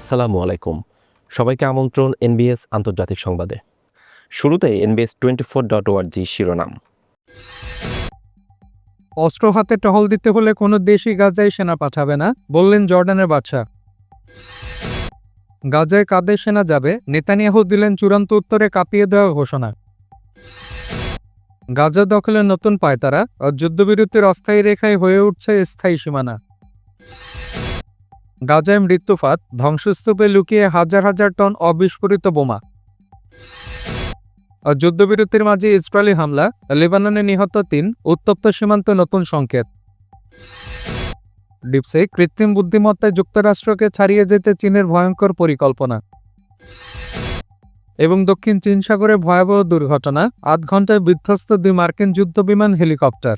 আসসালামু আলাইকুম। সবাইকে আমন্ত্রণ এনবিএস আন্তর্জাতিক সংবাদে। শুরুতে এনবিএস টোয়েন্টি ফোর ডট ওয়ার্জি শিরোনাম। অস্ত্র হাতে টহল দিতে হলে কোনো দেশই গাজায় সেনা পাঠাবে না, বললেন জর্ডানের বাদশা গাজায় কাদের সেনা যাবে, নেতানিয়াহু দিলেন চূড়ান্ত উত্তরে কাঁপিয়ে দেওয়া ঘোষণা। গাজা দখলের নতুন পায়তারা, আর যুদ্ধবিরতির অস্থায়ী রেখায় হয়ে উঠছে স্থায়ী সীমানা। গাজায় মৃত্যুফাত, ধ্বংসস্তূপে লুকিয়ে হাজার হাজার টন অবিস্ফোরিত বোমা। যুদ্ধবিরতির মাঝে ইসরায়েলি হামলা, লেবাননে নিহত তিন, উত্তপ্ত সীমান্তে নতুন সংকেত। ডিপসে কৃত্রিম বুদ্ধিমত্তায় যুক্তরাষ্ট্রকে ছাড়িয়ে যেতে চীনের ভয়ঙ্কর পরিকল্পনা। এবং দক্ষিণ চীন সাগরে ভয়াবহ দুর্ঘটনা, আধ ঘন্টায় বিধ্বস্ত দুই মার্কিন যুদ্ধবিমান হেলিকপ্টার।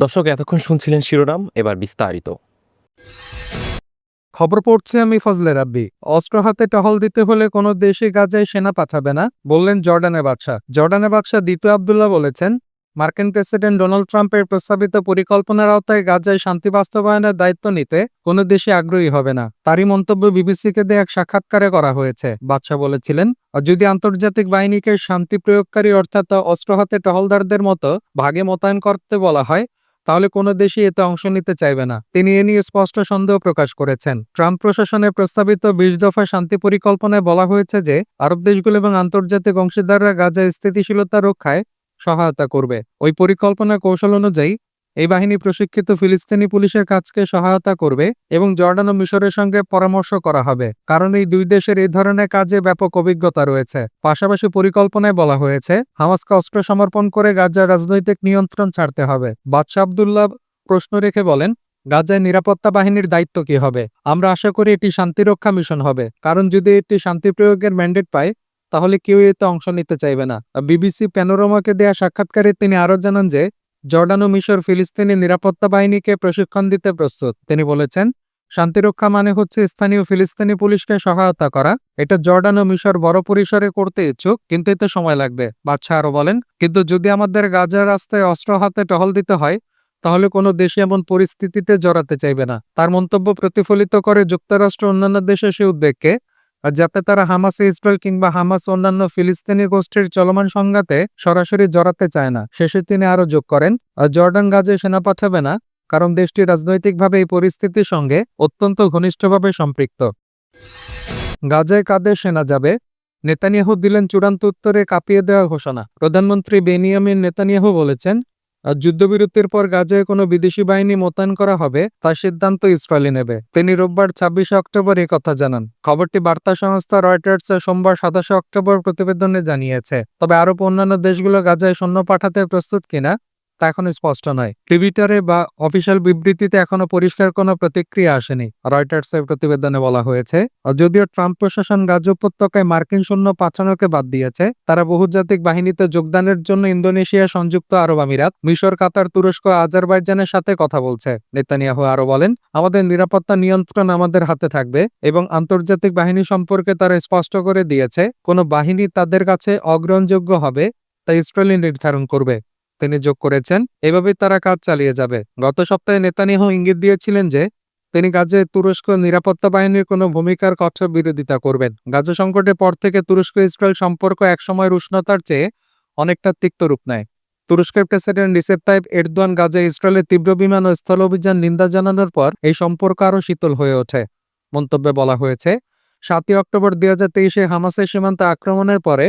দর্শক, এতক্ষণ শুনছিলেন শিরোনাম, এবার বিস্তারিত। খবর পড়ছে আমি ফজলে রাব্বি। অস্ত্র হাতে টহল দিতে হলে কোনো দেশই গাজায় সেনা পাঠাবে না, বললেন জর্ডানের বাদশাহ। জর্ডানের বাদশাহ দ্বিতীয় আবদুল্লাহ বলেছেন, মার্কিন প্রেসিডেন্ট ডোনাল্ড ট্রাম্পের প্রস্তাবিত পরিকল্পনার আওতায় গাজায় শান্তি বাস্তবায়নের দায়িত্ব নিতে কোনো দেশে আগ্রহী হবে না। তারই মন্তব্য বিবিসিকে দেয়া এক সাক্ষাৎকারে করা হয়েছে, বাদশাহ বলেছিলেন যদি আন্তর্জাতিক বাহিনীকে শান্তি প্রয়োগকারী অর্থাৎ অস্ত্র হাতে টহলদারদের মতো ভাগে মোতায়েন করতে বলা হয় তাহলে কোনো দেশই এতে অংশ নিতে চাইবে না। তিনি এ নিয়ে স্পষ্ট সন্দেহ প্রকাশ করেছেন। ট্রাম্প প্রশাসনে প্রস্তাবিত বিশ দফা শান্তি পরিকল্পনায় বলা হয়েছে যে, আরব দেশগুলো এবং আন্তর্জাতিক অংশীদাররা গাজায় স্থিতিশীলতা রক্ষায় সহায়তা করবে। ওই পরিকল্পনা কৌশল অনুযায়ী এই বাহিনী প্রশিক্ষিত ফিলিস্তিনি পুলিশের কাজকে সহায়তা করবে এবং জর্ডান ও মিশরের সঙ্গে পরামর্শ করা হবে, কারণ এই দুই দেশের এই ধরনের কাজে ব্যাপক অভিজ্ঞতা রয়েছে। পাশাপাশি পরিকল্পনায় বলা হয়েছে, হামাসকে অস্ত্র সমর্পণ করে গাজার রাজনৈতিক নিয়ন্ত্রণ ছাড়তে হবে। বাদশাহ আবদুল্লাহ প্রশ্ন রেখে বলেন, গাজায় নিরাপত্তা বাহিনীর দায়িত্ব কি হবে? আমরা আশা করি এটি শান্তিরক্ষা মিশন হবে, কারণ যদি এটি শান্তি প্রয়োগের ম্যান্ডেট পায়, তাহলে কেউ এতে অংশ নিতে চাইবে না। বিবিসি প্যানোরামাকে দেয়া সাক্ষাৎকারে তিনি আরও জানান যে জর্ডান ও মিশর ফিলিস্তিনি নিরাপত্তা বাহিনীকে প্রশিক্ষণ দিতে প্রস্তুত। তিনি বলেছেন, শান্তিরক্ষা মানে হচ্ছে স্থানীয় ফিলিস্তিনি পুলিশকে সহায়তা করা। এটা জর্ডান ও মিশর বড় পরিসরে করতে ইচ্ছুক, কিন্তু এতে সময় লাগবে। বাদশাহ আরও বলেন, কিন্তু যদি আমাদের গাজার রাস্তায় অস্ত্র হাতে টহল দিতে হয়, তাহলে কোনো দেশে এমন পরিস্থিতিতে জড়াতে চাইবে না। তার মন্তব্য প্রতিফলিত করে যুক্তরাষ্ট্র অন্যান্য দেশের সে উদ্বেগকে আর যাতে তারা হামাস ইসরায়েল কিংবা হামাস অন্যান্য ফিলিস্তিনি গোষ্ঠীর চলমান সংঘাতে সরাসরি জড়াতে চায় না। শেষে তিনি আরও যোগ করেন, আর জর্ডান গাজে সেনা পাঠাবে না, কারণ দেশটি রাজনৈতিকভাবে এই পরিস্থিতির সঙ্গে অত্যন্ত ঘনিষ্ঠভাবে সম্পৃক্ত। গাজায় কাদের সেনা যাবে? নেতানিয়াহু দিলেন চূড়ান্ত উত্তরে কাঁপিয়ে দেওয়া ঘোষণা। প্রধানমন্ত্রী বেনিয়ামিন নেতানিয়াহু বলেছেন যুদ্ধবিরতির পর গাজায় কোনো বিদেশি বাহিনী মোতায়েন করা হবে তার সিদ্ধান্ত ইসরায়েলি নেবে। তিনি রোববার ছাব্বিশে অক্টোবর কথা জানান। খবরটি বার্তা সংস্থা রয়টার্স সোমবার সাতাশে অক্টোবর প্রতিবেদনে জানিয়েছে। তবে আরব অন্যান্য দেশগুলো গাজায় সৈন্য পাঠাতে প্রস্তুত কিনা তা এখনও স্পষ্ট নয়। টুইটারে বা অফিসিয়াল বিবৃতিতে এখনও পরিষ্কার কোনো প্রতিক্রিয়া আসেনি রয়টার্সের প্রতিবেদনে বলা হয়েছে। যদিও ট্রাম্প প্রশাসন গাজা উপত্যকায় মার্কিন সৈন্য পাঠানোকে বাদ দিয়েছে, তারা বহুজাতিক বাহিনীতে যোগদানের জন্য ইন্দোনেশিয়া, সংযুক্ত আরব আমিরাত, মিশর, কাতার, তুরস্ক আজারবাইজানের সাথে কথা বলছে। নেতানিয়াহু আরও বলেন, আমাদের নিরাপত্তা নিয়ন্ত্রণ আমাদের হাতে থাকবে এবং আন্তর্জাতিক বাহিনী সম্পর্কে তারা স্পষ্ট করে দিয়েছে, কোনো বাহিনী তাদের কাছে অগ্রহণযোগ্য হবে, তা ইসরায়েলি নির্ধারণ করবে। তিনি যোগ করেছেন। এভাবেই তারা কাজ চালিয়ে যাবে। গত সপ্তাহে নেতানিয়াহু ইঙ্গিত দিয়েছিলেন যে, তিনি গাজে তুরস্ক নিরাপত্তা বাহিনীর কোনো ভূমিকার কঠোর বিরোধিতা করবেন। গাজা সংকটের পর থেকে তুরস্ক ইসরায়েল সম্পর্ক একসময়ের উষ্ণতার চেয়ে অনেকটা তিক্ত রূপ নেয়। তুরস্কের president Recep Tayyip Erdogan Gaza ইসরায়েলের তীব্র বিমান ও স্থল অভিযান নিন্দা জানানোর পর এই সম্পর্ক আরও শীতল হয়ে ওঠে। মন্তব্যে বলা হয়েছে, সাতই অক্টোবর দুই হাজার তেইশে হামাসের সীমান্ত আক্রমণের পরে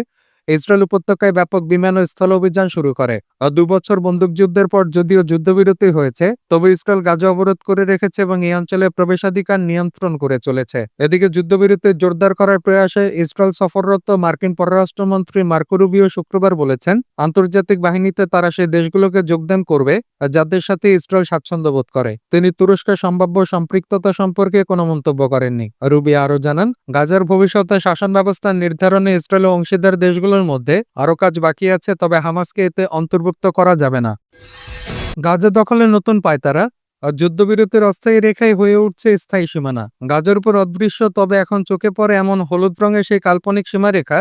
ইসরায়েল উপত্যকায় ব্যাপক বিমান ও স্থল অভিযান শুরু করে। দুবছর বন্দুকযুদ্ধের পর যদিও যুদ্ধবিরতি হয়েছে, তবে ইসরায়েল গাজা অবরোধ করে রেখেছে এবং এই অঞ্চলে প্রবেশাধিকার নিয়ন্ত্রণ করে চলেছে। এদিকে যুদ্ধবিরতি জোরদার করার প্রয়াসে ইসরায়েল সফররত মার্কিন পররাষ্ট্রমন্ত্রী মার্কো রুবিও শুক্রবার বলেছেন, আন্তর্জাতিক বাহিনীতে তারা সেই দেশগুলোকে যোগদান করবে, যাদের সাথে ইসরায়েল স্বাচ্ছন্দ্য বোধ করে। তিনি তুরস্কের সম্ভাব্য সম্পৃক্ততা সম্পর্কে কোনো মন্তব্য করেননি। রুবি আরও জানান, গাজার ভবিষ্যতে শাসন ব্যবস্থা নির্ধারণে ইসরায়েল অংশীদার দেশগুলোর মধ্যে আরও কাজ বাকি আছে, তবে হামাসকে এতে অন্তর্ভুক্ত করা যাবে না। গাজা দখলে নতুন পায়তারা, আর যুদ্ধবিরতির অস্থায়ী রেখায় হয়ে উঠছে স্থায়ী সীমানা। গাজার উপর অদৃশ্য, তবে এখন চোখে পড়ে এমন হলুদ রঙের সেই কাল্পনিক সীমারেখা,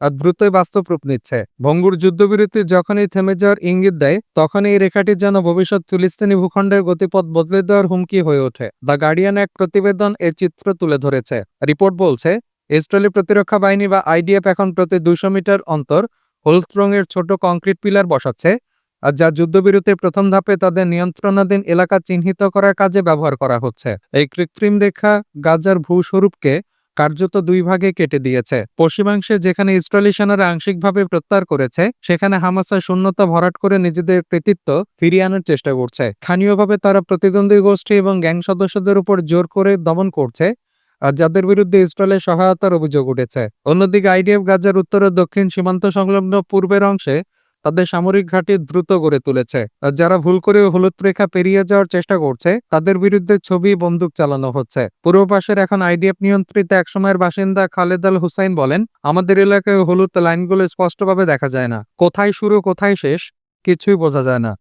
আর দ্রুতই বাস্তব রূপ নিচ্ছে। ভঙ্গুর যুদ্ধবিরতি যখনই থেমে যাওয়ার ইঙ্গিত দেয়, তখনই এই রেখাটি যেন ভবিষ্যৎ ফিলিস্তিনি ভূখণ্ডের গতিপথ বদলে দেওয়ার হুমকি হয়ে ওঠে। দ্য গার্ডিয়ান এক প্রতিবেদন এ চিত্র তুলে ধরেছে। রিপোর্ট বলছে ইসরায়েলি প্রতিরক্ষা বাহিনী বা আইডিএফ এখন প্রতি দুশো মিটার অন্তর হলুদ রঙের ছোট কংক্রিট পিলার বসাচ্ছে, আর যা যুদ্ধবিরতির প্রথম ধাপে তাদের নিয়ন্ত্রণাধীন এলাকা চিহ্নিত করার কাজে ব্যবহার করা হচ্ছে। এই কৃত্রিম রেখা গাজার ভূস্বরূপকে কার্যত দুই ভাগে কেটে দিয়েছে। পশ্চিমাংশে যেখানে ইসরায়েলি সেনারা আংশিকভাবে প্রত্যাহার করেছে, সেখানে হামাসা শূন্যতা ভরাট করে নিজেদের কৃতিত্ব ফিরিয়ে আনার চেষ্টা করছে। স্থানীয়ভাবে তারা প্রতিদ্বন্দ্বী গোষ্ঠী এবং গ্যাং সদস্যদের উপর জোর করে দমন করছে আর যাদের বিরুদ্ধে ইসরায়েলের সহায়তার অভিযোগ উঠেছে। অন্যদিকে আইডিএফ গাজার উত্তর ও দক্ষিণ সীমান্ত সংলগ্ন পূর্বের অংশে তাদের সামরিক ঘাঁটি দ্রুত গড়ে তুলেছে। আর যারা ভুল করে হলুদ রেখা পেরিয়ে যাওয়ার চেষ্টা করছে, তাদের বিরুদ্ধে ছবি বন্দুক চালানো হচ্ছে। পূর্ব পাশের এখন আইডিএফ নিয়ন্ত্রিত একসময়ের বাসিন্দা খালেদ আল হুসাইন বলেন, আমাদের এলাকায় হলুদ লাইনগুলো স্পষ্টভাবে দেখা যায় না। কোথায় শুরু, কোথায় শেষ কিছুই বোঝা যায় না।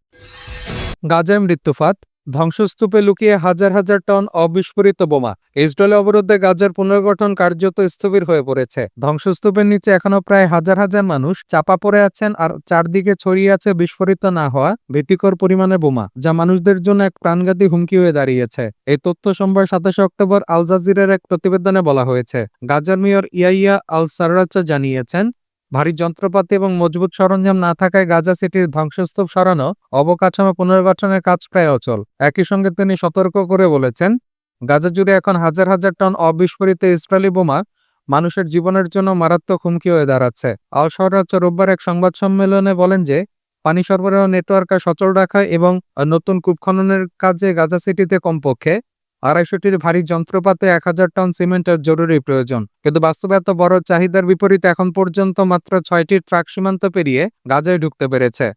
গাজায় মৃত্যুফাত ধ্বংসস্তূপে লুকিয়ে হাজার হাজার টন অবিস্ফোরিত বোমা। ইসরায়েল অবরোধে গাজার পুনর্গঠন কার্যত স্থবির হয়ে পড়েছে। ধ্বংসস্তূপের নিচে এখনও প্রায় হাজার হাজার মানুষ চাপা পড়ে আছেন আর চারদিকে ছড়িয়ে আছে বিস্ফোরিত না হওয়া ভীতিকর পরিমাণে বোমা, যা মানুষদের জন্য এক প্রাণঘাতী হুমকি হয়ে দাঁড়িয়েছে। এই তথ্য সোমবার সাতাশে অক্টোবর আল জাজিরের এক প্রতিবেদনে বলা হয়েছে। গাজার মেয়র ইয়াইয়া আল সাররাচা জানিয়েছেন ভারী যন্ত্রপাতি এবং মজবুত সরঞ্জাম না থাকায় গাজা সিটির ধ্বংসস্তূপ সরানো অবকাঠামো পুনর্গঠনের কাজ প্রায় অচল। একই সঙ্গে তিনি সতর্ক করে বলেছেন, গাজা জুড়ে এখন হাজার হাজার টন অবিস্ফোরিত ইসরায়েলি বোমা মানুষের জীবনের জন্য মারাত্মক হুমকি হয়ে দাঁড়াচ্ছে। আল রোববার এক সংবাদ সম্মেলনে বলেন যে, পানি সরবরাহ নেটওয়ার্ক সচল রাখা এবং নতুন কূপ খননের কাজে গাজা সিটিতে কমপক্ষে আড়াইশোটির ভারী যন্ত্রপাতে এক হাজার টন সিমেন্টের জরুরি প্রয়োজন। কিন্তু বাস্তবে এত বড় চাহিদার বিপরীতে এখন পর্যন্ত মাত্র ছয়টি ট্রাক সীমান্ত পেরিয়ে গাজায় ঢুকতে পেরেছে।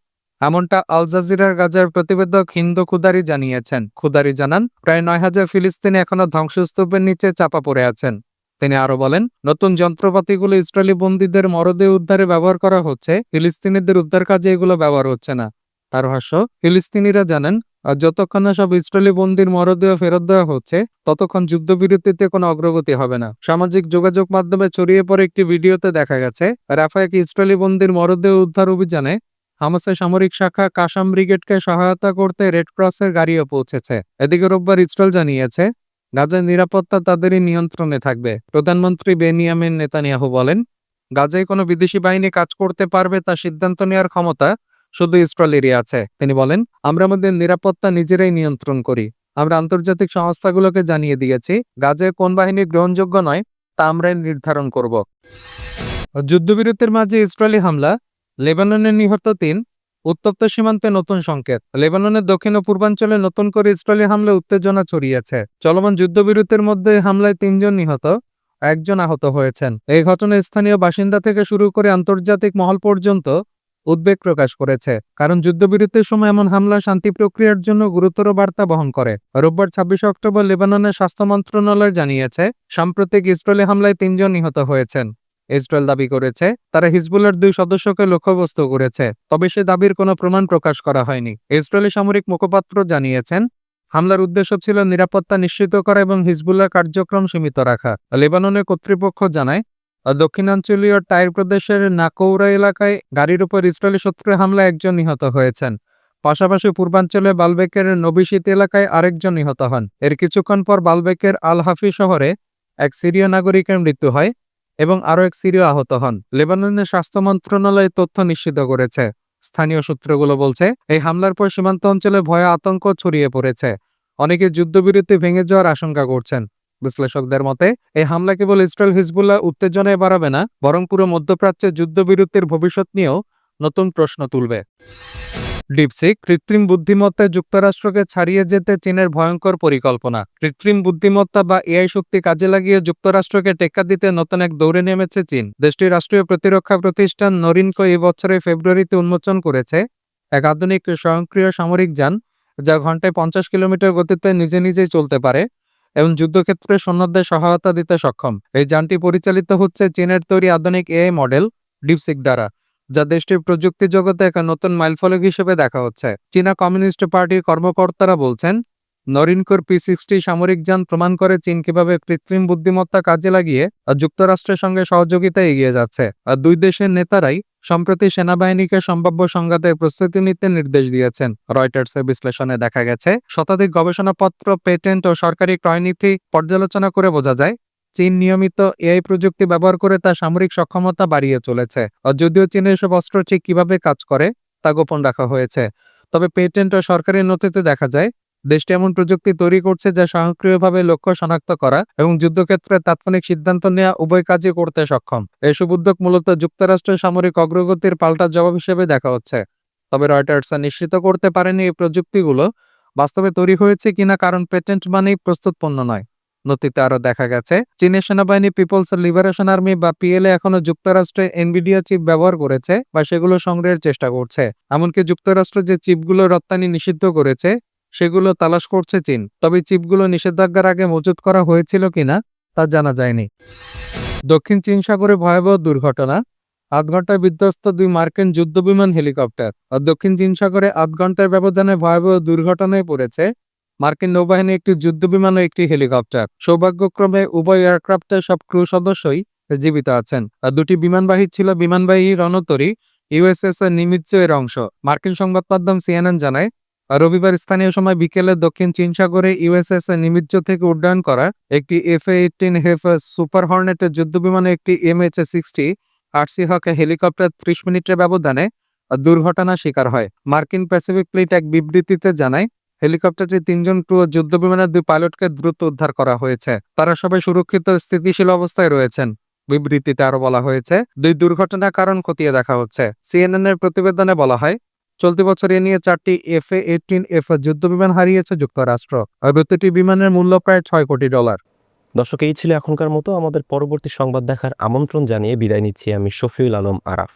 এমনটা আল জাজিরার গাজার প্রতিবেদক হিন্দু খুদারি জানিয়েছেন। খুদারি জানান, প্রায় নয় হাজার ফিলিস্তিনি এখনও ধ্বংসস্তূপের নিচে চাপা পড়ে আছেন। তিনি আরও বলেন, নতুন যন্ত্রপাতিগুলো ইসরায়েলি বন্দীদের মরদেহ উদ্ধারে ব্যবহার করা হচ্ছে, ফিলিস্তিনিদের উদ্ধার কাজে এগুলো ব্যবহার হচ্ছে না। তার ভাষ্য, ফিলিস্তিনিরা জানেন আর যতক্ষণ না সব ইসরায়েলি বন্দির মরদেহ ফেরত দেওয়া হচ্ছে, ততক্ষণ যুদ্ধবিরতিতে কোনো অগ্রগতি হবে না। সামাজিক যোগাযোগ মাধ্যমে ছড়িয়ে পড়ে একটি ভিডিওতে দেখা গেছে, রাফা এক ইসরায়েলি বন্দির মরদেহ উদ্ধার অভিযানে হামাসের সামরিক শাখা কাসাম ব্রিগেডকে সহায়তা করতে রেড ক্রসের গাড়িও পৌঁছেছে। এদিকে রোববার ইসরায়েল জানিয়েছে গাজার নিরাপত্তা তাদেরই নিয়ন্ত্রণে থাকবে। প্রধানমন্ত্রী বেনিয়ামিন নেতানিয়াহু বলেন, গাজায় কোনো বিদেশি বাহিনী কাজ করতে পারবে তা সিদ্ধান্ত নেওয়ার ক্ষমতা শুধু ইসরায়েলেরই আছে। তিনি বলেন, আমরা আমাদের নিরাপত্তা নিজেরাই নিয়ন্ত্রণ করি। আমরা আন্তর্জাতিক সংস্থাগুলোকে জানিয়ে দিয়েছি গাজায় কোন বাহিনী গ্রহণযোগ্য নয়, তা আমরাই নির্ধারণ করব। যুদ্ধবিরতির মাঝে ইসরায়েলি হামলা, লেবাননের নিহত তিন, উত্তপ্ত সীমান্তে নতুন সংকেত, লেবাননের দক্ষিণ ও পূর্বাঞ্চলে নতুন করে ইসরায়েলি হামলা উত্তেজনা ছড়িয়েছে। চলমান যুদ্ধবিরতির মধ্যে হামলায় তিনজন নিহত, একজন আহত হয়েছেন। এই ঘটনায় স্থানীয় বাসিন্দা থেকে শুরু করে আন্তর্জাতিক মহল পর্যন্ত উদ্বেগ প্রকাশ করেছে, কারণ যুদ্ধবিরতির সময় এমন হামলা শান্তি প্রক্রিয়ার জন্য গুরুতর বার্তা বহন করে। রোববার ছাব্বিশে অক্টোবর লেবাননের স্বাস্থ্য মন্ত্রণালয় জানিয়েছে, সাম্প্রতিক ইসরায়েলি হামলায় তিনজন নিহত হয়েছেন। ইসরায়েল দাবি করেছে, তারা হিজবুলের দুই সদস্যকে লক্ষ্যবস্তু করেছে, তবে সে দাবির কোনো প্রমাণ প্রকাশ করা হয়নি। ইসরায়েলি সামরিক মুখপাত্র জানিয়েছেন, হামলার উদ্দেশ্য ছিল নিরাপত্তা নিশ্চিত করা এবং হিজবুল্লার কার্যক্রম সীমিত রাখা। লেবাননের কর্তৃপক্ষ জানায় দক্ষিণাঞ্চলীয় টাইর প্রদেশের নাকৌরা এলাকায় গাড়ির উপর ইসরায়েলি শত্রুর হামলায় একজন নিহত হয়েছেন। পাশাপাশি পূর্বাঞ্চলে বালবেকের নবিশীত এলাকায় আরেকজন নিহত হন। এর কিছুক্ষণ পর বালবেকের আল হাফি শহরে এক সিরীয় নাগরিকের মৃত্যু হয় এবং আরও এক সিরীয় আহত হন। লেবাননের স্বাস্থ্য মন্ত্রণালয় তথ্য নিশ্চিত করেছে। স্থানীয় সূত্রগুলো বলছে, এই হামলার পর সীমান্ত অঞ্চলে ভয়ে আতঙ্ক ছড়িয়ে পড়েছে। অনেকে যুদ্ধবিরতি ভেঙে যাওয়ার আশঙ্কা করছেন। বিশ্লেষকদের মতে, এই হামলা কেবল ইসরায়েল হিজবুল্লাহ উত্তেজনায় বাড়াবে না, বরং পুরো মধ্যপ্রাচ্যে যুদ্ধবিরতির ভবিষ্যৎ নিয়েও নতুন প্রশ্ন তুলবে। ডিপসিক, কৃত্রিম বুদ্ধিমত্তায় যুক্তরাষ্ট্রকে ছাড়িয়ে যেতে চীনের ভয়ঙ্কর পরিকল্পনা। কৃত্রিম বুদ্ধিমত্তা বা এআই শক্তি কাজে লাগিয়ে যুক্তরাষ্ট্রকে টেক্কা দিতে নতুন এক দৌড়ে নেমেছে চীন। দেশটির রাষ্ট্রীয় প্রতিরক্ষা প্রতিষ্ঠান নরিনকো এই বছরের ফেব্রুয়ারিতে উন্মোচন করেছে এক আধুনিক স্বয়ংক্রিয় সামরিক যান, যা ঘন্টায় পঞ্চাশ কিলোমিটার গতিতে নিজে নিজেই চলতে পারে। এবং যুদ্ধক্ষেত্রে সৈন্যদের সহায়তা দিতে সক্ষম। এই যানটি পরিচালিত হচ্ছে চীনের তৈরি আধুনিক এআই মডেল ডিপসিক দ্বারা, যা দেশটির প্রযুক্তি জগতে এক নতুন মাইলফলক হিসেবে দেখা হচ্ছে। চীনা কমিউনিস্ট পার্টির কর্মকর্তারা বলছেন নরিনকোর পি সিক্সটি সামরিক যান প্রমাণ করে চীন কীভাবে কৃত্রিম বুদ্ধিমত্তা কাজে লাগিয়ে যুক্তরাষ্ট্রের সঙ্গে সহযোগিতা এগিয়ে যাচ্ছে। আর দুই দেশের নেতারাই সম্প্রতি সেনাবাহিনীকে সম্ভাব্য সংঘাতের প্রস্তুতি নিতে নির্দেশ দিয়েছেন। রয়টার্সের বিশ্লেষণে দেখা গেছে, শতাধিক গবেষণাপত্র, পেটেন্ট ও সরকারি ক্রয়নীতি পর্যালোচনা করে বোঝা যায়, চীন নিয়মিত এআই প্রযুক্তি ব্যবহার করে তার সামরিক সক্ষমতা বাড়িয়ে চলেছে। যদিও চীনের এসব অস্ত্র ঠিক কীভাবে কাজ করে, তা গোপন রাখা হয়েছে। তবে পেটেন্ট ও সরকারি নথিতে দেখা যায় দেশটি এমন প্রযুক্তি তৈরি করছে যা স্বয়ংক্রিয়ভাবে লক্ষ্য শনাক্ত করা এবং যুদ্ধক্ষেত্রে তাৎক্ষণিক সিদ্ধান্ত নেওয়া উভয় কাজই করতে সক্ষম। এসব উদ্যোগ মূলত যুক্তরাষ্ট্রের সামরিক অগ্রগতির পাল্টা জবাব হিসেবে দেখা হচ্ছে। তবে রয়টার্স নিশ্চিত করতে পারেনি এই প্রযুক্তিগুলো। বাস্তবে তৈরি হয়েছে কিনা কারণ পেটেন্ট মানেই প্রস্তুত পণ্য নয়। নথিতে আরও দেখা গেছে চীনের সেনাবাহিনী পিপলস লিবারেশন আর্মি বা পিএলএ এখনও যুক্তরাষ্ট্রে এনভিডিয়া চিপ ব্যবহার করেছে বা সেগুলো সংগ্রহের চেষ্টা করছে। এমনকি যুক্তরাষ্ট্র যে চিপগুলো রপ্তানি নিষিদ্ধ করেছে সেগুলো তালাশ করছে চীন। তবে চিপগুলো নিষেধাজ্ঞার আগে মজুত করা হয়েছিল কিনা তা জানা যায়নি। দক্ষিণ চীন সাগরে ভয়াবহ দুর্ঘটনা। আধ ঘন্টায় বিধ্বস্ত দুই মার্কিন যুদ্ধবিমান হেলিকপ্টার আর দক্ষিণ চীন সাগরে আধ ঘণ্টার ব্যবধানে ভয়াবহ দুর্ঘটনায় পড়েছে মার্কিন নৌবাহিনী একটি যুদ্ধবিমান ও একটি হেলিকপ্টার। সৌভাগ্যক্রমে উভয় এয়ারক্রাফটের সব ক্রু সদস্যই জীবিত আছেন। আর দুটি বিমানবাহী ছিল বিমানবাহী রণতরী ইউএসএস এর এর অংশ। মার্কিন সংবাদ মাধ্যম সিএনএন জানায় রবিবার স্থানীয় সময় বিকেলে দক্ষিণ চীন সাগরে ইউএসএস নিমিত্ত থেকে উড্ডয়ন করা একটি এফ এইটিন হেফ সুপার হর্নেটের যুদ্ধবিমানে একটি MH sixty RC Hawk helicopter ত্রিশ মিনিটের ব্যবধানে দুর্ঘটনা শিকার হয়। মার্কিন প্যাসিফিক ফ্লিট এক বিবৃতিতে জানায়, হেলিকপ্টারটি তিনজন ক্রু যুদ্ধবিমানের দুই পাইলটকে দ্রুত উদ্ধার করা হয়েছে। তারা সবাই সুরক্ষিত স্থিতিশীল অবস্থায় রয়েছেন। বিবৃতিতে আরও বলা হয়েছে, দুই দুর্ঘটনার কারণ খতিয়ে দেখা হচ্ছে। সিএনএন এর প্রতিবেদনে বলা হয় চলতি বছর এ নিয়ে চারটি এফ এ এইটিন এফ যুদ্ধবিমান হারিয়েছে যুক্তরাষ্ট্র। আর প্রতিটি বিমানের মূল্য প্রায় ছয় কোটি ডলার। দর্শক, এই ছিল এখনকার মতো। আমাদের পরবর্তী সংবাদ দেখার আমন্ত্রণ জানিয়ে বিদায় নিচ্ছি আমি শফিউল আলম আরাফ।